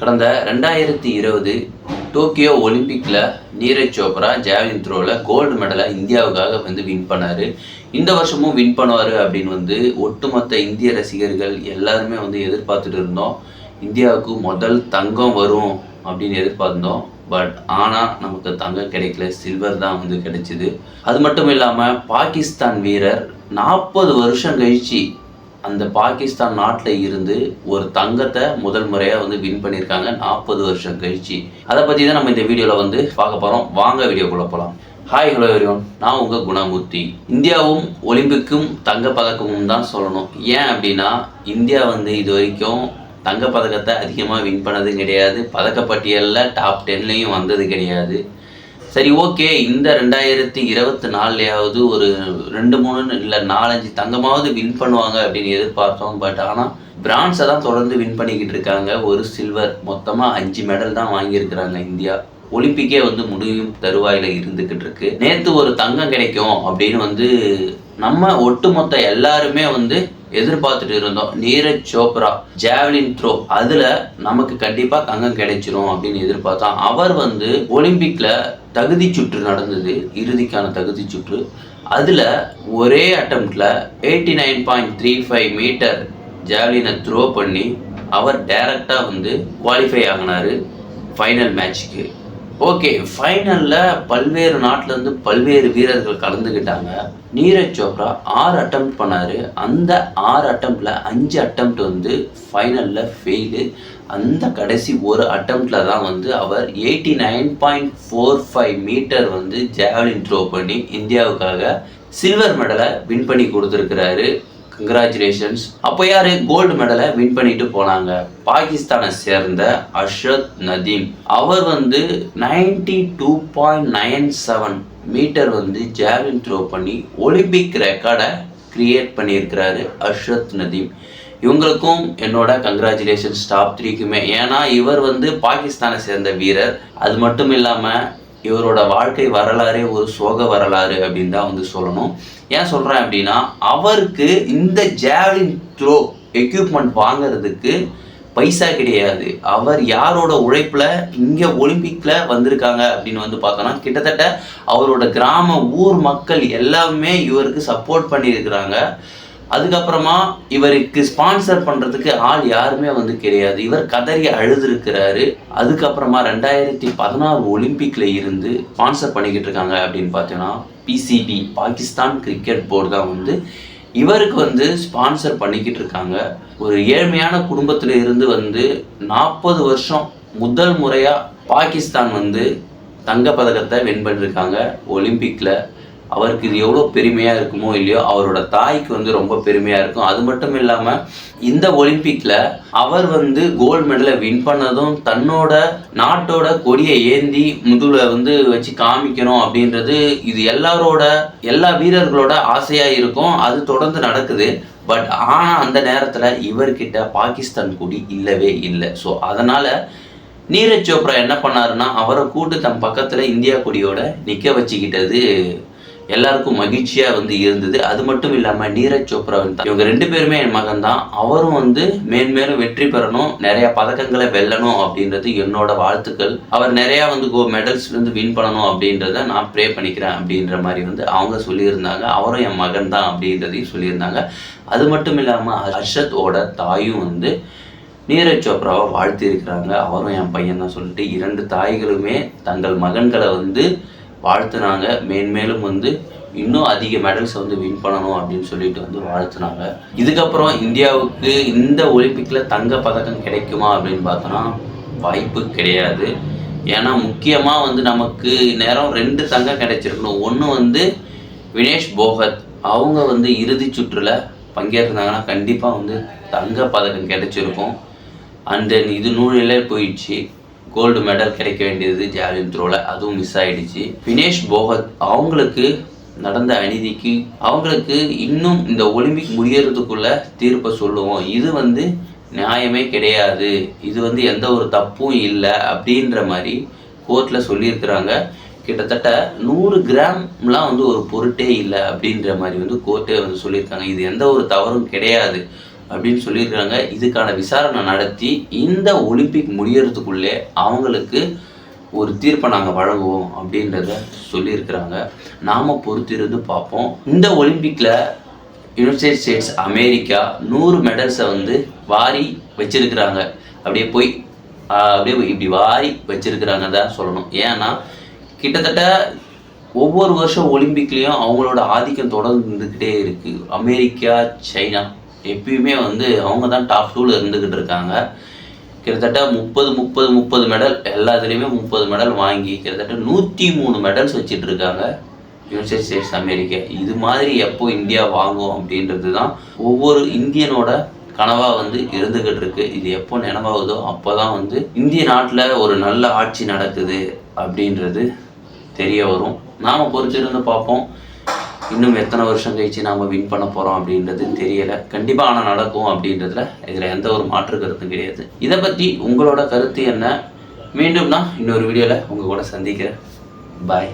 கடந்த ரெண்டாயிரத்தி இருபது டோக்கியோ ஒலிம்பிக்கில் நீரஜ் சோப்ரா ஜாவ்லின் த்ரோவில் கோல்டு மெடலை இந்தியாவுக்காக வந்து வின் பண்ணார். இந்த வருஷமும் வின் பண்ணுவார் அப்படின்னு வந்து ஒட்டுமொத்த இந்திய ரசிகர்கள் எல்லாருமே வந்து எதிர்பார்த்துட்டு இருந்தோம். இந்தியாவுக்கு முதல் தங்கம் வரும் அப்படின்னு எதிர்பார்த்தோம். பட் ஆனால் நமக்கு தங்கம் கிடைக்கல சில்வர் தான் வந்து கிடைச்சிது. அது மட்டும் இல்லாமல் பாகிஸ்தான் வீரர் நாற்பது வருஷம் கழித்து அந்த பாகிஸ்தான் நாட்டில் இருந்து ஒரு தங்கத்தை முதல் முறையாக வந்து வின் பண்ணியிருக்காங்க. நாற்பது வருஷம் கழிச்சு. அதை பற்றி தான் நம்ம இந்த வீடியோவில் வந்து பார்க்க போகிறோம் வாங்க வீடியோக்குள்ளே போகலாம் ஹாய் ஹலோ எவ்ரிவன் நான் உங்கள் குணமூர்த்தி. இந்தியாவும் ஒலிம்பிக்கும் தங்க பதக்கமும் தான் சொல்லணும். ஏன் அப்படின்னா இந்தியா வந்து இது வரைக்கும் தங்க பதக்கத்தை அதிகமாக வின் பண்ணதும் கிடையாது. பதக்கப்பட்டியலில் டாப் டென்லேயும் வந்தது கிடையாது. சரி ஓகே. இந்த ரெண்டாயிரத்தி இருபத்தி நாலுலையாவது ஒரு ரெண்டு மூணு இல்லை நாலஞ்சு தங்கமாவது வின் பண்ணுவாங்க அப்படின்னு எதிர்பார்த்தோம். பட் ஆனால் பிரான்ஸை தான் தொடர்ந்து வின் பண்ணிக்கிட்டு இருக்காங்க. ஒரு சில்வர் மொத்தமாக அஞ்சு மெடல் தான் வாங்கியிருக்கிறாங்க இந்தியா. ஒலிம்பிக்கே வந்து முடியும் தருவாயில் இருந்துக்கிட்டு இருக்கு. நேற்று ஒரு தங்கம் கிடைக்கும் அப்படின்னு வந்து நம்ம ஒட்டுமொத்த எல்லாருமே வந்து எதிர்பார்த்துட்டு இருந்தோம். நீரஜ் சோப்ரா ஜாவ்லின் த்ரோ அதுல நமக்கு கண்டிப்பா தங்கம் கிடைச்சிரும் அப்படின்னு எதிர்பார்த்தோம். அவர் வந்து ஒலிம்பிக்ல தகுதி சுற்று நடந்தது இறுதிக்கான தகுதி சுற்று. அதுல ஒரே அட்டம்ப்ட்ல eighty nine point three five metre ஜாவ்லினை throw பண்ணி அவர் டைரக்டா வந்து குவாலிஃபை ஆகினாரு ஃபைனல் மேட்ச்க்கு ஓகே ஃபைனலில் பல்வேறு நாட்டிலேருந்து பல்வேறு வீரர்கள் கலந்துக்கிட்டாங்க நீரஜ் சோப்ரா ஆறு அட்டம் பண்ணார். அந்த ஆறு அட்டம்ப்டில் அஞ்சு அட்டம் வந்து ஃபைனலில் ஃபெயிலு அந்த கடைசி ஒரு அட்டம்ப்டில் தான் வந்து அவர் eighty nine point four five metre வந்து ஜாவலின் த்ரோ பண்ணி இந்தியாவுக்காக சில்வர் மெடலை வின் பண்ணி கொடுத்துருக்கிறாரு. கங்க்ராச்சுலேஷன்ஸ் அப்போ யார்? கோல்டு மெடலை வின் பண்ணிட்டு போனாங்க. பாகிஸ்தானை சேர்ந்த அஷத் நதீம். அவர் வந்து ninety two point nine seven metre வந்து ஜாவின் த்ரோ பண்ணி ஒலிம்பிக் ரெக்கார்டை கிரியேட் பண்ணியிருக்கிறாரு அஷத் நதீம். இவங்களுக்கும் என்னோட கங்க்ராச்சுலேஷன்ஸ் டாப் த்ரீக்குமே ஏன்னா இவர் வந்து பாகிஸ்தானை சேர்ந்த வீரர். அது மட்டும் இல்லாமல் இவரோட வாழ்க்கை வரலாறே ஒரு சோக வரலாறு அப்படின்னு தான் வந்து சொல்லணும். ஏன் சொல்கிறேன் அப்படின்னா அவருக்கு இந்த ஜாவ்லின் த்ரோ எக்யூப்மெண்ட் வாங்குறதுக்கு பைசா கிடையாது. அவர் யாரோட உழைப்பில் இங்கே ஒலிம்பிக்கில் வந்திருக்காங்க அப்படின்னு வந்து பார்த்தோன்னா கிட்டத்தட்ட அவரோட கிராம ஊர் மக்கள் எல்லாமே இவருக்கு சப்போர்ட் பண்ணியிருக்கிறாங்க. அதுக்கப்புறமா இவருக்கு ஸ்பான்சர் பண்ணுறதுக்கு ஆள் யாருமே வந்து கிடையாது. இவர் கதறி அழுதுருக்கிறாரு. அதுக்கப்புறமா ரெண்டாயிரத்தி பதினாறு ஒலிம்பிக்கில் இருந்து ஸ்பான்சர் பண்ணிக்கிட்டு இருக்காங்க அப்படின்னு பார்த்தீங்கன்னா பிசிபி பாகிஸ்தான் கிரிக்கெட் போர்டு தான் வந்து இவருக்கு வந்து ஸ்பான்சர் பண்ணிக்கிட்டு இருக்காங்க. ஒரு ஏழ்மையான குடும்பத்தில் இருந்து வந்து நாற்பது வருஷம் முதல் முறையாக பாகிஸ்தான் வந்து தங்க பதக்கத்தை வின் பண்ணியிருக்காங்க ஒலிம்பிக்கில் அவருக்கு இது எவ்வளோ பெருமையாக இருக்குமோ இல்லையோ அவரோட தாய்க்கு வந்து ரொம்ப பெருமையாக இருக்கும். அது மட்டும் இல்லாமல் இந்த ஒலிம்பிக்கில் அவர் வந்து கோல்டு மெடலை வின் பண்ணதும் தன்னோட நாட்டோட கொடியை ஏந்தி முதுல வந்து வச்சு காமிக்கணும் அப்படின்றது இது எல்லாரோட எல்லா வீரர்களோட ஆசையாக இருக்கும். அது தொடர்ந்து நடக்குது. பட் ஆனால் அந்த நேரத்தில் இவர்கிட்ட பாகிஸ்தான் கொடி இல்லவே இல்லை. ஸோ அதனால் நீரஜ் சோப்ரா என்ன பண்ணாருன்னா அவரை கூட்டு தன் பக்கத்தில் இந்தியா கொடியோட நிற்க வச்சுக்கிட்டது எல்லாருக்கும் மகிழ்ச்சியாக வந்து இருந்தது. அது மட்டும் இல்லாமல் நீரஜ் சோப்ராவின் தான் இவங்க ரெண்டு பேருமே என் மகன் தான். அவரும் வந்து மேன்மேலும் வெற்றி பெறணும் நிறைய பதக்கங்களை வெல்லணும் அப்படின்றது என்னோட வாழ்த்துக்கள். அவர் நிறையா வந்து கோ மெடல்ஸ் வந்து வின் பண்ணணும் அப்படின்றத நான் ப்ரே பண்ணிக்கிறேன் அப்படின்ற மாதிரி வந்து அவங்க சொல்லியிருந்தாங்க. அவரும் என் மகன் தான் அப்படின்றதையும் சொல்லியிருந்தாங்க. அது மட்டும் இல்லாமல் ஹர்ஷத்தோட தாயும் வந்து நீரஜ் சோப்ராவை வாழ்த்தி இருக்கிறாங்க அவரும் என் பையன் தான் சொல்லிட்டு இரண்டு தாய்களுமே தங்கள் மகன்களை வந்து வாழ்த்துனாங்க. மேன்மேலும் வந்து இன்னும் அதிக மெடல்ஸை வந்து வின் பண்ணணும் அப்படின்னு சொல்லிட்டு வந்து வாழ்த்துனாங்க. இதுக்கப்புறம் இந்தியாவுக்கு இந்த ஒலிம்பிக்கில் தங்க பதக்கம் கிடைக்குமா அப்படின்னு பார்த்தோன்னா வாய்ப்பு கிடையாது. ஏன்னா முக்கியமாக வந்து நமக்கு நேரம் ரெண்டு தங்கம் கிடைச்சிருக்கணும். ஒன்று வந்து வினேஷ் போகத். அவங்க வந்து இறுதி சுற்றில் பங்கேற்றிருந்தாங்கன்னா கண்டிப்பாக வந்து தங்க பதக்கம் கிடைச்சிருக்கும். அண்ட் தென் இது நூலிலே போயிடுச்சு. கோல்டு மெடல் கிடைக்க வேண்டியது ஜாலின் த்ரோவில் அதுவும் மிஸ் ஆயிடுச்சு. வினேஷ் போகத் அவங்களுக்கு நடந்த அநீதிக்கு அவங்களுக்கு இன்னும் இந்த ஒலிம்பிக் முடியறதுக்குள்ள தீர்ப்பை சொல்லுவோம். இது வந்து நியாயமே கிடையாது. இது வந்து எந்த ஒரு தப்பும் இல்லை அப்படின்ற மாதிரி கோர்ட்டில் சொல்லியிருக்கிறாங்க. கிட்டத்தட்ட நூறு கிராம்லாம் வந்து ஒரு பொருட்டே இல்லை அப்படின்ற மாதிரி வந்து கோர்ட்டே வந்து சொல்லியிருக்காங்க. இது எந்த ஒரு தவறும் கிடையாது. அப்படின்னு சொல்லியிருக்காங்க இதுக்கான விசாரணை நடத்தி இந்த ஒலிம்பிக் முடியறதுக்குள்ளே அவங்களுக்கு ஒரு தீர்ப்பை நாங்கள் வழங்குவோம் அப்படின்றத சொல்லியிருக்கிறாங்க. நாம் பொறுத்திருந்து பார்ப்போம். இந்த ஒலிம்பிக்கில் யுனைடெட் ஸ்டேட்ஸ் அமெரிக்கா நூறு மெடல்ஸை வந்து வாரி வச்சிருக்கிறாங்க. அப்படியே போய் அப்படியே இப்படி வாரி வச்சிருக்கிறாங்க தான் சொல்லணும். ஏன்னா கிட்டத்தட்ட ஒவ்வொரு வருஷம் ஒலிம்பிக்லேயும் அவங்களோட ஆதிக்கம் தொடர்ந்துக்கிட்டே இருக்குது அமெரிக்கா சைனா. எப்பயுமே வந்து அவங்க தான் டாப் டூவில் இருந்துக்கிட்டு இருக்காங்க. கிட்டத்தட்ட முப்பது முப்பது முப்பது மெடல் எல்லாத்துலேயுமே முப்பது மெடல் வாங்கி கிட்டத்தட்ட நூற்றி மூணு மெடல்ஸ் வச்சுட்டு இருக்காங்க. யுனைடெட் ஸ்டேட்ஸ் அமெரிக்கா இது மாதிரி எப்போ இந்தியா வாங்கும் அப்படின்றது தான் ஒவ்வொரு இந்தியனோட கனவாக வந்து இருந்துக்கிட்டு இருக்கு. இது எப்போ நினைவாகுதோ அப்போ தான் வந்து இந்திய நாட்டில் ஒரு நல்ல ஆட்சி நடக்குது அப்படின்றது தெரிய வரும். நாம் பொறுத்திருந்து பார்ப்போம். இன்னும் எத்தனை வருஷம் கழிச்சு நாம் வின் பண்ண போகிறோம் அப்படின்றது தெரியலை. கண்டிப்பாக ஆனால் நடக்கும் அப்படின்றதுல இதில் எந்த ஒரு மாற்று கருத்தும் கிடையாது. இதை பற்றி உங்களோட கருத்து என்ன? மீண்டும் நான் இன்னொரு வீடியோவில் உங்கள் கூட சந்திக்கிறேன். பாய்